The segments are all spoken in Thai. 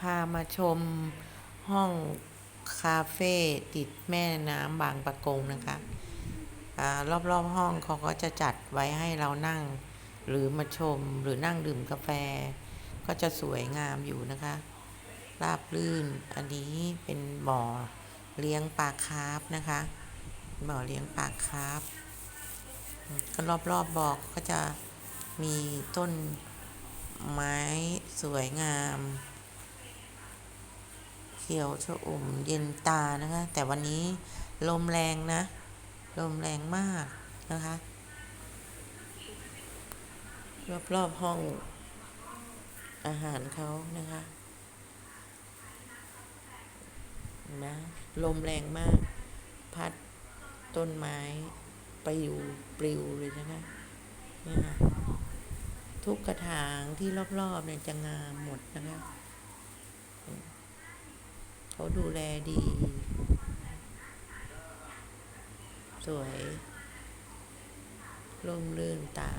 พามาชมห้องคาเฟ่ติดแม่น้ำบางปะกงนะคะอารอบๆห้องเขาก็จะจัดไว้ให้เรานั่ง หรือมาชมหรือนั่งดื่มกาแฟ ก็จะสวยงามอยู่นะคะ ราบรื่นอันนี้เป็นบ่อเลี้ยงปลาคาร์ฟนะคะบ่อเลี้ยงปลาคาร์ฟก็รอบๆบบอกก็จะมีต้นไม้สวยงาม ขียวชอุ่มเย็นตานะคะ แต่วันนี้ลมแรงนะ ลมแรงมากนะคะ รอบๆห้องอาหารเขานะคะนะลมแรงมาก พัดต้นไม้ปลิวปลิวเลยนะคะเนี่ยค่ะทุกกระถางที่รอบๆเนี่ยจะงามหมดนะคะ เขาดูแลดี สวยร่มรื่นตา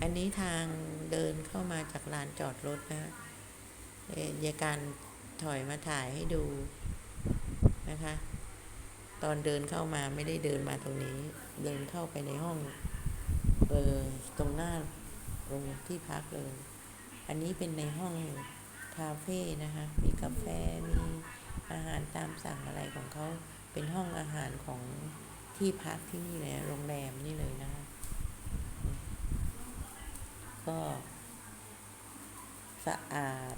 อันนี้ทางเดินเข้ามาจากลานจอดรถนะเอ่อยายการถอยมาถ่ายให้ดูนะคะ ตอนเดินเข้ามาไม่ได้เดินมาตรงนี้ เดินเข้าไปในห้องเออตรงหน้าตรงที่พักเลย อันนี้เป็นในห้องคาเฟ่นะคะ มีกาแฟมีอาหารตามสั่งอะไรของเขาเป็นห้องอาหารของที่พักที่นี่เลยโรงแรมนี่เลยนะคะก็สะอาด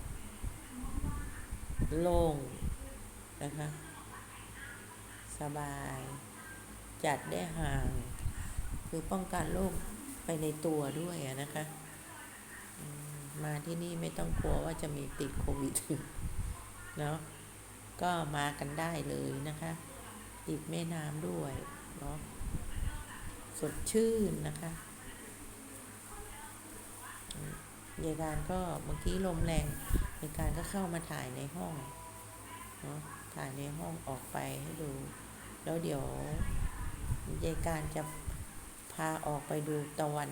โล่งนะคะ สบาย จัดได้ห่าง คือป้องกันโรคไปในตัวด้วยนะคะ มาที่นี่ไม่ต้องกลัวว่าจะมีติดโควิดเนาะก็มากันได้เลยนะคะ ติดแม่น้ำด้วยเนาะสดชื่นนะคะยายการก็เมื่อกี้ลมแรงยายการก็เข้ามาถ่ายในห้องเนาะถ่ายในห้องออกไปให้ดู แล้วเดี๋ยวยายการจะพาออกไปดูตะวัน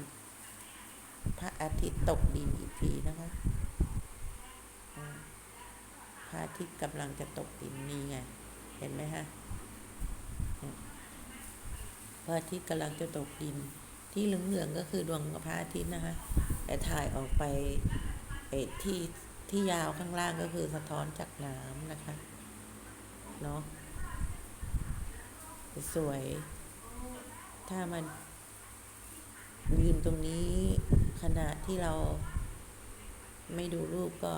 พระอาทิตย์ตกดินอีกทีนะคะพระอาทิตย์กำลังจะตกดินนี่ไง เห็นไหมฮะพระอาทิตย์กำลังจะตกดิน ที่เหลืองๆก็คือดวงพระอาทิตย์นะคะ แต่ถ่ายออกไปเอที่ที่ยาวข้างล่างก็คือสะท้อนจากน้ำนะคะ เนาะ สวย ถ้ามันยืนตรงนี้ขณะที่เราไม่ดูรูปก็